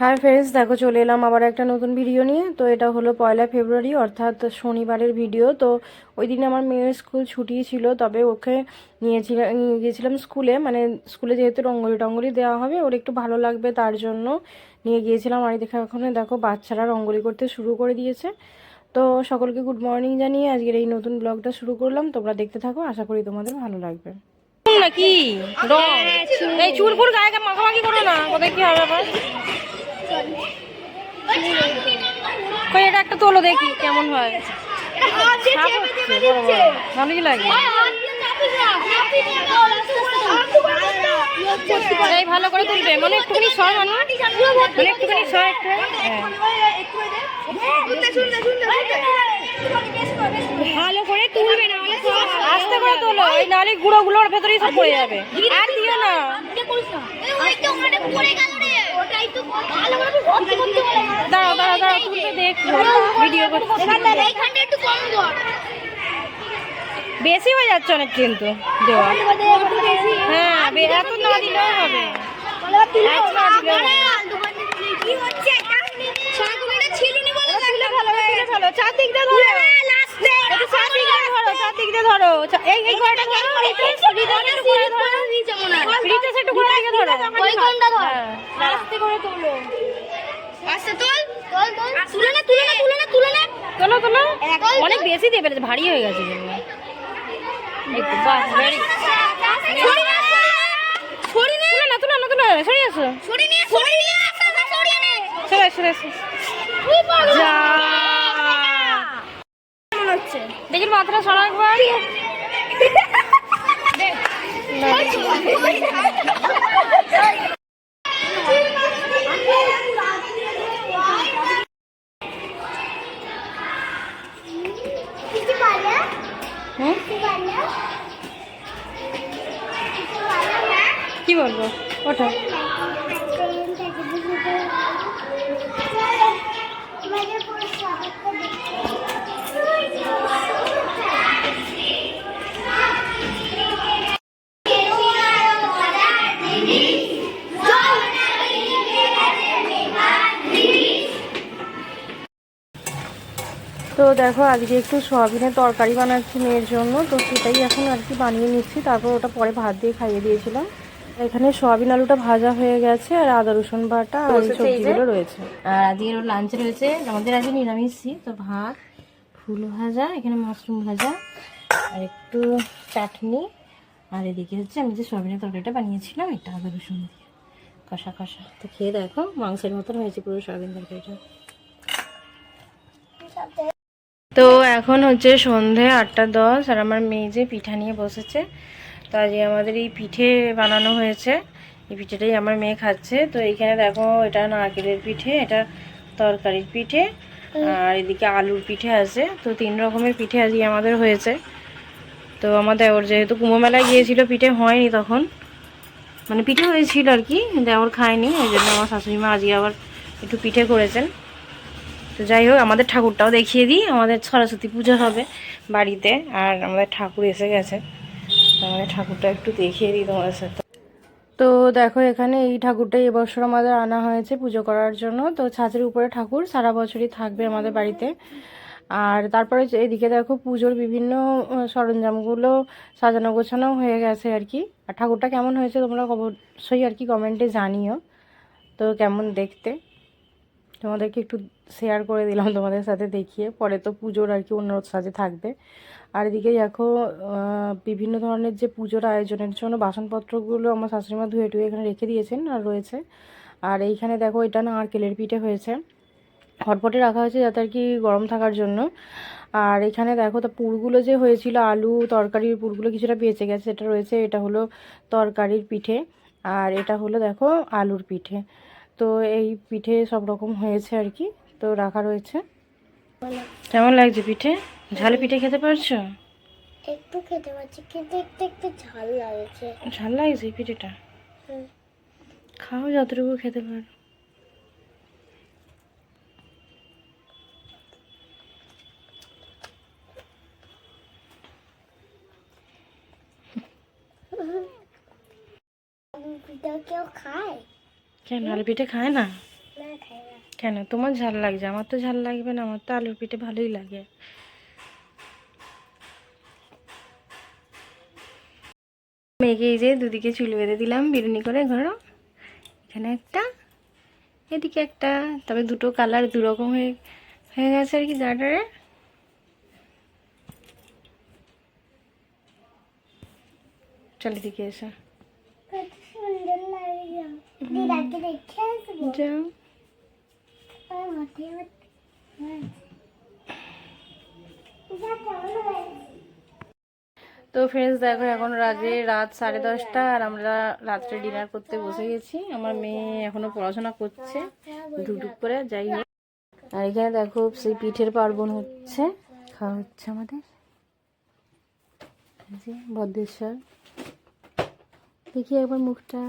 Hi friends দেখো চলে এলাম আবার একটা নতুন ভিডিও নিয়ে। তো এটা হলো পয়লা ফেব্রুয়ারি, অর্থাৎ শনিবারের ভিডিও তো ওই দিন আমার মেয়ের স্কুল ছুটি ছিল, তবে ওকে নিয়েছিলাম নিয়ে গিয়েছিলাম স্কুলে মানে স্কুলে যেহেতু রঙ্গলি টঙ্গলি দেওয়া হবে, ওর একটু ভালো লাগবে তার জন্য নিয়ে গিয়েছিলাম। আর দেখে ওখানে দেখো বাচ্চারা রঙ্গলি করতে শুরু করে দিয়েছে। তো সকলকে গুড মর্নিং জানিয়ে আজকের এই নতুন ব্লগটা শুরু করলাম। তোমরা দেখতে থাকো, আশা করি তোমাদের ভালো লাগবে। নাকি? এই গায়ে মাখামাখি করো না কোথায় কি হবে আবার? কই এটা একটা তোলো দেখি কেমন হয়। সাপ হচ্ছে, বড় বড়। ভালো কি লাগে? এই ভালো করে তুলবে। মানে একটুখানি সর মানে মানে একটুখানি সর একটু হ্যাঁ। ভালো করে তুলবে, না আস্তে করে তোলো। এই নালে গুঁড়ো গুলোর ভেতরেই সব পড়ে যাবে। আর দিও না। দাঁড়াও দাঁড়াও দাঁড়াও তুলতে দেখ ভিডিও করতে বেশি হয়ে যাচ্ছে অনেক কিন্তু দেওয়া। হ্যাঁ এত না দিলেও হবে। ধরো একটু চারদিক দিয়ে ধরো চারদিক দিয়ে ধরো চা- এই এই গোড়াটা ধরো রিতেশ রিতেশ একটু গোড়ায় ধরো রিতেশ একটু গোড়া থেকে ধরো ওই কোনটা ধর? করে তোলো। আস্তে তোল তোল। তোল তুলে নে তুলে নে তুলে নে। তুলে নে তোলো। তোলো অনেক বেশি দিয়ে ফেলেছে ভারী হয়ে গেছে দেখি মাথাটা সরা একবার হুম বলব? ওঠো। তো দেখো, আজকে একটু সোয়াবিনের তরকারি বানাচ্ছি মেয়ের জন্য, তো সেটাই এখন আর কি বানিয়ে নিচ্ছি। তারপর ওটা পরে ভাত দিয়ে খাইয়ে দিয়েছিলাম। এখানে সয়াবিন আলুটা ভাজা হয়ে গেছে আর আদা রসুন বাটা আর সবজিগুলো রয়েছে। আর আজকে লাঞ্চ রয়েছে আমাদের আজকে নিরামিষই তো ভাত ফুল ভাজা এখানে মাশরুম ভাজা আর একটু চাটনি আর এদিকে হচ্ছে আমি যে সয়াবিনের তরকারিটা বানিয়েছিলাম এটা আদা রসুন দিয়ে। কষা কষা। তো খেয়ে দেখো মাংসের মতন হয়েছে পুরো সয়াবিন তরকারিটা। তো এখন হচ্ছে সন্ধে আটটা দশ আর আমার মেয়ে যে পিঠা নিয়ে বসেছে তো আজকে আমাদের এই পিঠে বানানো হয়েছে এই পিঠেটাই আমার মেয়ে খাচ্ছে। তো এইখানে দেখো এটা নারকেলের পিঠে এটা তরকারির পিঠে আর এদিকে আলুর পিঠে আছে। তো তিন রকমের পিঠে আজকে আমাদের হয়েছে। তো আমার দেওর যেহেতু কুম্ভ মেলায় গিয়েছিল পিঠে হয়নি তখন। মানে পিঠে হয়েছিল আর কি দেওর খায়নি ওই জন্য আমার শাশুড়ি মা আজকে আবার একটু পিঠে করেছেন। তো যাই হোক আমাদের ঠাকুরটাও দেখিয়ে দিই আমাদের সরস্বতী পূজা হবে বাড়িতে আর আমাদের ঠাকুর এসে গেছে। আমাদের ঠাকুরটা একটু দেখিয়ে দিই তোমাদের সাথে। তো দেখো, এখানে এই ঠাকুরটাই এবছর আমাদের আনা হয়েছে পুজো করার জন্য। তো ছাঁচের উপরে ঠাকুর সারা বছরই থাকবে আমাদের বাড়িতে। আর তারপরে এদিকে দেখো, পুজোর বিভিন্ন সরঞ্জামগুলো সাজানো গোছানো হয়ে গেছে আর কি। আর ঠাকুরটা কেমন হয়েছে তোমরা অবশ্যই আর কি কমেন্টে জানিও। তো কেমন দেখতে? তোমাদেরকে একটু শেয়ার করে দিলাম তোমাদের সাথে দেখিয়ে। পরে তো পুজোর আর কি অন্য সাজে থাকবে। আর এদিকে দেখো বিভিন্ন ধরনের যে পুজোর আয়োজনের জন্য বাসনপত্রগুলো আমার শাশুড়িমা ধুয়ে টুয়ে এখানে রেখে দিয়েছেন আর রয়েছে। আর এইখানে দেখো, এটা নারকেলের পিঠে হয়েছে। হটপটে রাখা হয়েছে যাতে আর কি গরম থাকার জন্য। আর এখানে দেখো, তো পুরগুলো যে হয়েছিল, আলু, তরকারির পুরগুলো কিছুটা বেঁচে গেছে। এটা রয়েছে, এটা হলো তরকারির পিঠে। আর এটা হলো দেখো, আলুর পিঠে। তো এই পিঠে সব রকম হয়েছে আর কি তো রাখা রয়েছে। কেমন লাগছে পিঠে? ঝাল পিঠে খেতে পারছ? একটু খেতে পারছি কিন্তু একটু একটু ঝাল লাগছে। ঝাল লাগছে এই পিঠেটা? খাও যতটুকু খেতে পারো। কেউ খায়? কেন আলু পিঠে খায় না? কেন? তোমার ঝাল লাগছে আমার তো ঝাল লাগবে না আমার তো আলুর পিঠে ভালোই লাগে। মেয়েকে এই যে দুদিকে চুল বেঁধে দিলাম বিরুনি করে ঘরো এখানে একটা এদিকে একটা তবে দুটো কালার দুরকম হয়ে হয়ে গেছে আর কি দাঁড়ারে চল দিকে এসে কত সুন্দর লাগে দিদাকে দেখে আসব যাও হয়েছে তো ফ্রেন্ডস দেখো এখন রাজে রাত সাড়ে দশটা আর আমরা রাত্রে ডিনার করতে বসে গেছি। আমার মেয়ে এখনও পড়াশোনা করছে। দুটুক করে যাই হোক। আর এখানে দেখো সেই পিঠের পার্বণ হচ্ছে। খাওয়া হচ্ছে আমাদের। ভদ্রেশ্বর দেখি একবার মুখটা।